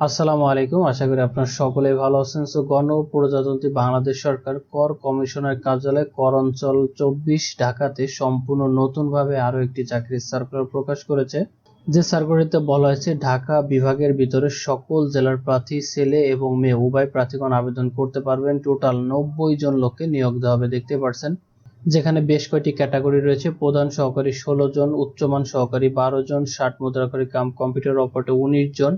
আসসালামু আলাইকুম। আশা করি আপনারা সকলেই ভালো আছেন। সো, গণ প্রজাতন্ত্রী বাংলাদেশ সরকার কর কমিশনার কার্যালয় কর অঞ্চল চব্বিশ ঢাকাতে সম্পূর্ণ নতুনভাবে আরও একটি চাকরির সার্কুলার প্রকাশ করেছে। যে সার্কুলারটিতে বলা হয়েছে, ঢাকা বিভাগের ভিতরে সকল জেলার প্রার্থী, ছেলে এবং মেয়ে উভয় প্রার্থীগণ আবেদন করতে পারবেন। টোটাল নব্বই জন লোককে নিয়োগ দেওয়া হবে, দেখতে পাচ্ছেন যেখানে বেশ কয়েকটি ক্যাটাগরি রয়েছে। প্রধান সহকারী ষোলো জন, উচ্চমান সহকারী বারো জন, ষাট মুদ্রাকারী কাম কম্পিউটার অপারেটর উনিশ জন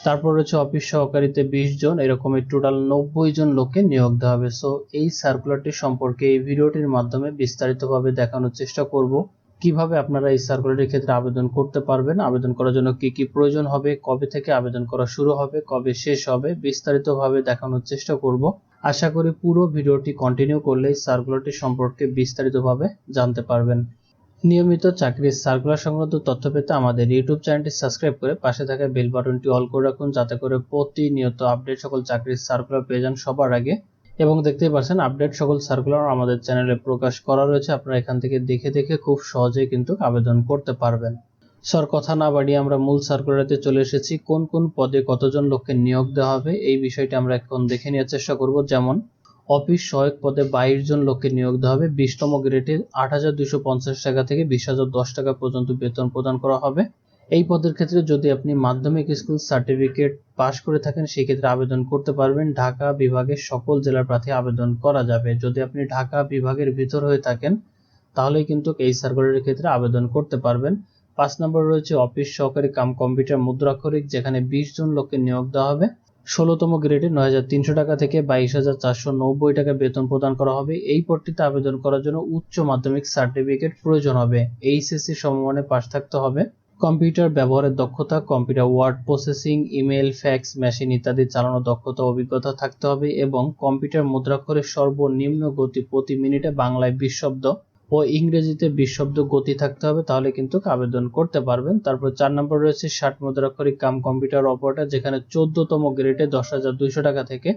তারপর রয়েছে অফিস সহকারীতে বিশ জন, এরকম টোটাল নব্বই জন লোককে নিয়োগ দেওয়া হবে। সো এই সার্কুলারটি সম্পর্কে এই ভিডিওটির মাধ্যমে বিস্তারিতভাবে দেখানোর চেষ্টা করব। কীভাবে আপনারা এই সার্কুলারের ক্ষেত্রে আবেদন করতে পারবেন? আবেদন করার জন্য কি কি প্রয়োজন হবে? কবে থেকে আবেদন করা শুরু হবে? কবে শেষ হবে? বিস্তারিতভাবে দেখানোর চেষ্টা করব। আশা করি পুরো ভিডিওটি কন্টিনিউ করলে এই সার্কুলারটি সম্পর্কে বিস্তারিতভাবে জানতে পারবেন। নিয়মিত চাকরির সার্কুলার সংক্রান্ত তথ্য পেতে আমাদের ইউটিউব চ্যানেলটি সাবস্ক্রাইব করে পাশে থাকা বেল বাটনটি অল করে রাখুন, যাতে করে প্রতিনিয়ত আপডেট সকল চাকরির সার্কুলার পেয়ে যান সবার আগে। এবং দেখতেই পাচ্ছেন আপডেট সকল সার্কুলার আমাদের চ্যানেলে প্রকাশ করা রয়েছে। আপনারা এখান থেকে দেখে দেখে খুব সহজেই কিন্তু আবেদন করতে পারবেন। স্যার কথা না বাড়িয়ে আমরা মূল সার্কুলারতে চলে এসেছি। কোন কোন পদে কতজন লোককে নিয়োগ দেওয়া হবে, এই বিষয়টি আমরা এখন দেখে নেওয়ার চেষ্টা করব। যেমন অফিস সহায়ক পদে বাইশ জন লোককে নিয়োগ দেওয়া হবে। বিশতম গ্রেডে আট হাজার দুশো পঞ্চাশ টাকা থেকে বিশ হাজার দশ টাকা পর্যন্ত বেতন প্রদান করা হবে। এই পদের ক্ষেত্রে যদি আপনি মাধ্যমিক স্কুল সার্টিফিকেট পাশ করে থাকেন, সেক্ষেত্রে আবেদন করতে পারবেন। ঢাকা বিভাগের সকল জেলার প্রার্থী আবেদন করা যাবে। যদি আপনি ঢাকা বিভাগের ভিতর হয়ে থাকেন, তাহলেই কিন্তু এই সার্কুলারের ক্ষেত্রে আবেদন করতে পারবেন। পাঁচ নম্বর রয়েছে অফিস সহকারী কাম কম্পিউটার মুদ্রাক্ষরিক, যেখানে বিশ জন লোককে নিয়োগ দেওয়া হবে। ষোলোতম গ্রেডে নয় হাজার তিনশো টাকা থেকে বাইশ হাজার চারশো নব্বই টাকা বেতন প্রদান করা হবে। এই পদটিতে আবেদন করার জন্য উচ্চ মাধ্যমিক সার্টিফিকেট প্রয়োজন হবে। এইচএসসি সমমানে পাশ থাকতে হবে। কম্পিউটার ব্যবহারের দক্ষতা, computer word processing, email, fax, machine ইত্যাদি চালানোর দক্ষতা, অভিজ্ঞতা থাকতে হবে এবং কম্পিউটার মুদ্রাক্ষরের সর্বনিম্ন গতি প্রতি মিনিটে বাংলায় বিশ শব্দ। ও ইংরেজিতে বিশ শব্দ গতি থাকতে হবে, তাহলে কিন্তু আবেদন করতে পারবেন। তারপর চার নম্বর রয়েছে ষাট মুদ্রাক্ষরিক কাম কম্পিউটার অপারেটর, যেখানে চোদ্দতম গ্রেডে দশ হাজার দুইশো টাকা থেকে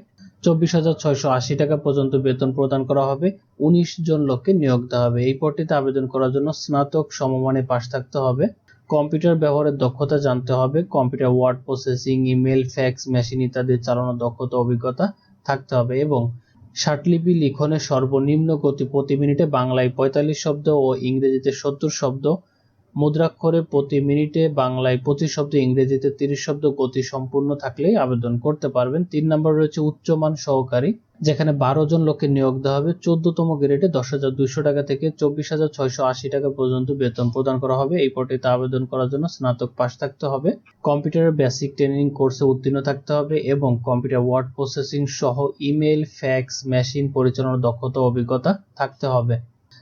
চব্বিশ হাজার ছয়শো আশি টাকা পর্যন্ত বেতন প্রদান করা হবে। উনিশ জন লোককে নিয়োগ দেওয়া হবে। এই পদটিতে আবেদন করার জন্য স্নাতক সমমানে পাশ থাকতে হবে। কম্পিউটার ব্যবহারের দক্ষতা জানতে হবে। Computer word processing, email, fax, machine ইত্যাদি চালানোর দক্ষতা, অভিজ্ঞতা থাকতে হবে এবং ষাটলিপি লিখনের সর্বনিম্ন গতি প্রতি মিনিটে বাংলায় পঁয়তাল্লিশ শব্দ ও ইংরেজিতে সত্তর শব্দ মুদ্রাক্ষরে প্রতি মিনিটে বাংলায় পঁচিশ শব্দ ইংরেজিতে তিরিশ শব্দ গতি সম্পূর্ণ থাকলেই আবেদন করতে পারবেন। তিন নম্বর রয়েছে উচ্চমান সহকারী, যেখানে বারো জন লোককে নিয়োগ দেওয়া হবে। চোদ্দতম গ্রেডে দশ হাজার দুইশো টাকা থেকে চব্বিশ হাজার ছয়শো আশি টাকা পর্যন্ত বেতন প্রদান করা হবে। এই পটিতে আবেদন করার জন্য স্নাতক পাশ থাকতে হবে। কম্পিউটারের বেসিক ট্রেনিং কোর্সে উত্তীর্ণ থাকতে হবে এবং কম্পিউটার ওয়ার্ড প্রসেসিং সহ ইমেল, ফ্যাক্স, মেশিন পরিচালনার দক্ষতা অভিজ্ঞতা থাকতে হবে।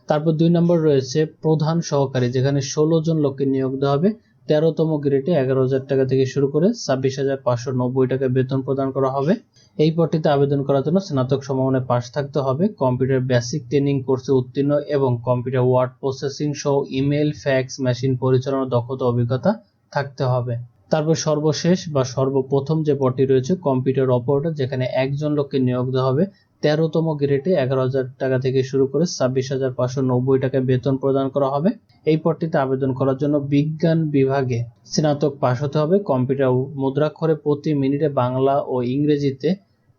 তারপর দুই নম্বর রয়েছে প্রধান সহকারী, যেখানে ষোলো জন লোককে নিয়োগ দেওয়া হবে। তেরোতম গ্রেডে এগারো হাজার টাকা থেকে শুরু করে ছাব্বিশ হাজার পাঁচশো নব্বই টাকা বেতন প্রদান করা হবে। এই পদটিতে আবেদন করার জন্য স্নাতক সমমানে পাশ থাকতে হবে। কম্পিউটার বেসিক ট্রেনিং কোর্সে উত্তীর্ণ এবং কম্পিউটার ওয়ার্ড প্রসেসিং সহ ইমেল ফ্যাক্স, মেশিন পরিচালনার দক্ষতা অভিজ্ঞতা থাকতে হবে। তারপর সর্বশেষ বা সর্বপ্রথম যে পদটি রয়েছে কম্পিউটার অপারেটর, যেখানে একজন লোককে নিয়োগ দেওয়া হবে। তেরোতম গ্রেডে এগারো হাজার টাকা থেকে শুরু করে ছাব্বিশ হাজার পাঁচশো নব্বই টাকা বেতন প্রদান করা হবে। এই পদটিতে আবেদন করার জন্য বিজ্ঞান বিভাগে স্নাতক পাশ হতে হবে। কম্পিউটার মুদ্রাক্ষরে প্রতি মিনিটে বাংলা ও ইংরেজিতে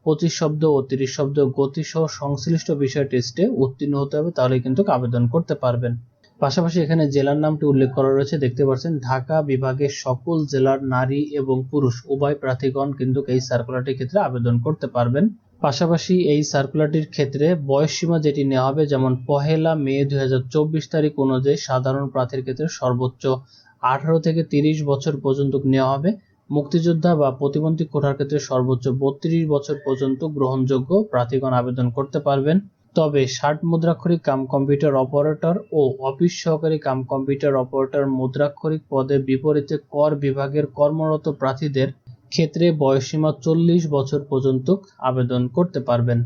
পঁচিশ শব্দ ও তিরিশ শব্দ গতি সহ সংশ্লিষ্ট বিষয় টেস্টে উত্তীর্ণ হতে হবে, তাহলে কিন্তু আবেদন করতে পারবেন। পাশাপাশি এখানে জেলার নামটি উল্লেখ করা রয়েছে। দেখতে পাচ্ছেন, ঢাকা বিভাগের সকল জেলার নারী এবং পুরুষ উভয় প্রার্থীগণ কিন্তু এই সার্কুলারটির ক্ষেত্রে আবেদন করতে পারবেন। পাশাপাশি এই সার্কুলারটির ক্ষেত্রে বয়স সীমা যেটি নেওয়া হবে যেমন পহেলা মে দু হাজার চব্বিশ তারিখ অনুযায়ী সাধারণ প্রার্থীর ক্ষেত্রে সর্বোচ্চ আঠারো থেকে তিরিশ বছর পর্যন্ত নেওয়া হবে। মুক্তিযোদ্ধা বা প্রতিবন্ধী কোটার ক্ষেত্রে সর্বোচ্চ বত্রিশ বছর পর্যন্ত গ্রহণযোগ্য প্রার্থীগণ আবেদন করতে পারবেন। তবে ষাট মুদ্রাক্ষরিক কাম কম্পিউটার অপারেটর ও অফিস সহকারী কাম কম্পিউটার অপারেটর মুদ্রাক্ষরিক পদে বিপরীতে কর বিভাগের কর্মরত প্রার্থীদের ক্ষেত্রে বয়সীমা চল্লিশ বছর পর্যন্ত আবেদন করতে পারবেন।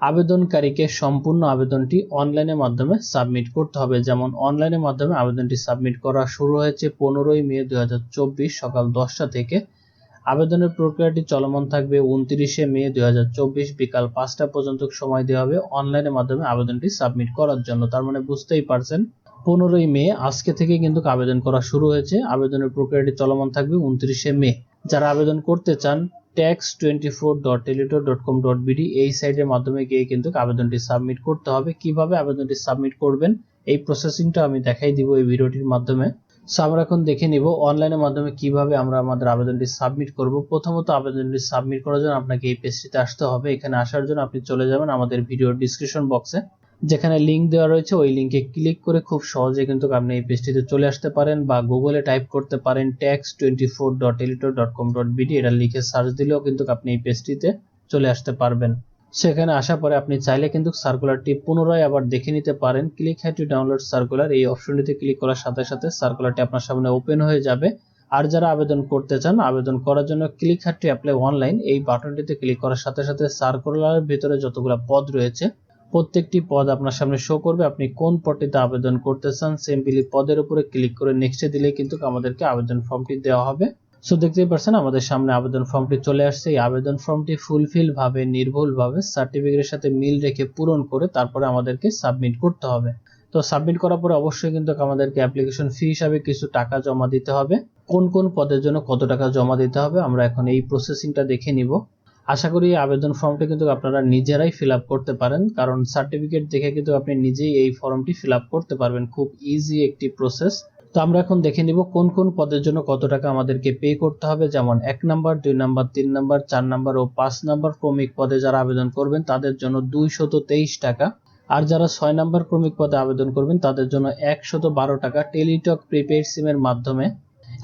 আবেদনকারীকে সম্পূর্ণ আবেদনটি অনলাইনের মাধ্যমে সাবমিট করতে হবে। যেমন, অনলাইনের মাধ্যমে আবেদনটি সাবমিট করা শুরু হয়েছে পনেরোই মে দুই সকাল দশটা থেকে। আবেদনের প্রক্রিয়াটি চলমান থাকবে উনত্রিশে মে দুই বিকাল পাঁচটা পর্যন্ত সময় দেওয়া হবে অনলাইনের মাধ্যমে আবেদনটি সাবমিট করার জন্য। তার মানে বুঝতেই পারছেন, পনেরোই মে আজকে থেকে কিন্তু আবেদন করা শুরু হয়েছে। আবেদনের প্রক্রিয়াটি চলমান থাকবে উনত্রিশে মে। যারা আবেদন করতে চান tax twenty four dot Teletalk dot com dot BD এই সাইটের মাধ্যমে গিয়ে কিন্তু আবেদনটি সাবমিট করতে হবে। কীভাবে আবেদনটি সাবমিট করবেন, এই প্রসেসিংটা আমি দেখাই দিব এই ভিডিওটির মাধ্যমে। সো আমরা এখন দেখে নিব অনলাইনের মাধ্যমে কীভাবে আমরা আমাদের আবেদনটি সাবমিট করব। প্রথমত আবেদনটি সাবমিট করার জন্য আপনাকে এই পেজটিতে আসতে হবে। এখানে আসার জন্য আপনি চলে যাবেন আমাদের ভিডিওর ডিসক্রিপশন বক্সে যেখানে লিংক দেওয়া রয়েছে, ওই লিংকে ক্লিক করে খুব সহজে কিন্তু আপনি এই পেজটিতে চলে আসতে পারেন বা গুগলে টাইপ করতে পারেন ট্যাক্স টোয়েন্টি ফোর ডট এলিটর ডট কম ডট বিডি এটা লিখে সার্চ দিলেও কিন্তু আপনি এই পেজটিতে চলে আসতে পারবেন। সেখানে আসার পরে আপনি চাইলে কিন্তু সার্কুলারটি পুনরায় আবার দেখে নিতে পারেন। Click here to download circular এই অপশনটিতে ক্লিক করার সাথে সাথে সার্কুলারটি আপনার সামনে ওপেন হয়ে যাবে। আর যারা আবেদন করতে চান, আবেদন করার জন্য click here to apply online এই বাটনটিতে ক্লিক করার সাথে সাথে সার্কুলারের ভিতরে যতগুলো পদ রয়েছে প্রত্যেকটি পদ আপনার সামনে শো করবে। আপনি কোন পদটিতে আবেদন করতে চান সিম্পলি পদের উপরে ক্লিক করে নেক্সটে দিলে কিন্তু আমাদেরকে আবেদন ফর্মটি দেওয়া হবে। সো দেখতেই পারছেন আমাদের সামনে আবেদন ফর্মটি চলে আসছে। এই আবেদন ফর্মটি ফুলফিল ভাবে নির্ভুল ভাবে সার্টিফিকেটের সাথে মিল রেখে পূরণ করে তারপরে আমাদেরকে সাবমিট করতে হবে। তো সাবমিট করার পরে অবশ্যই কিন্তু আমাদেরকে অ্যাপ্লিকেশন ফি হিসাবে কিছু টাকা জমা দিতে হবে। কোন কোন পদের জন্য কত টাকা জমা দিতে হবে, আমরা এখন এই প্রসেসিংটা দেখে নিব। আশা করি আবেদন ফর্মটি কিন্তু আপনারা নিজেরাই ফিল করতে পারেন, কারণ সার্টিফিকেট দেখে কিন্তু আপনি নিজেই এই ফর্মটি ফিল করতে পারবেন। খুব ইজি একটি প্রসেস তো আমরা এখন দেখে নিব কোন কোন পদের জন্য কত টাকা আমাদেরকে পে করতে হবে, যেমন এক নাম্বার, দুই নাম্বার, তিন নাম্বার, চার নাম্বার ও পাঁচ নাম্বার ক্রমিক পদে যারা আবেদন করবেন, তাদের জন্য দুইশত তেইশ টাকা। আর যারা ছয় নাম্বার ক্রমিক পদে আবেদন করবেন, তাদের জন্য একশত বারো টাকা টেলিটক প্রিপেড সিমের মাধ্যমে।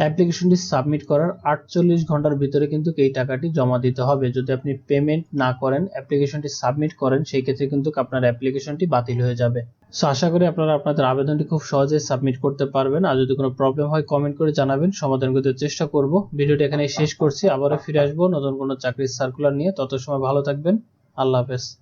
অ্যাপ্লিকেশনটি সাবমিট করার আটচল্লিশ ঘণ্টার ভিতরে কিন্তু এই টাকাটি জমা দিতে হবে। যদি আপনি পেমেন্ট না করেন, অ্যাপ্লিকেশনটি সাবমিট করেন, সেই ক্ষেত্রে কিন্তু আপনার অ্যাপ্লিকেশনটি বাতিল হয়ে যাবে। সো, আশা করি আপনারা আপনাদের আবেদনটি খুব সহজে সাবমিট করতে পারবেন। আর যদি কোনো প্রবলেম হয়, কমেন্ট করে জানাবেন, সমাধান করতে চেষ্টা করব। ভিডিওটি এখানে শেষ করছি। আবারও ফিরে আসব নতুন কোনো চাকরির সার্কুলার নিয়ে। তত সময় ভালো থাকবেন। আল্লাহ হাফেজ।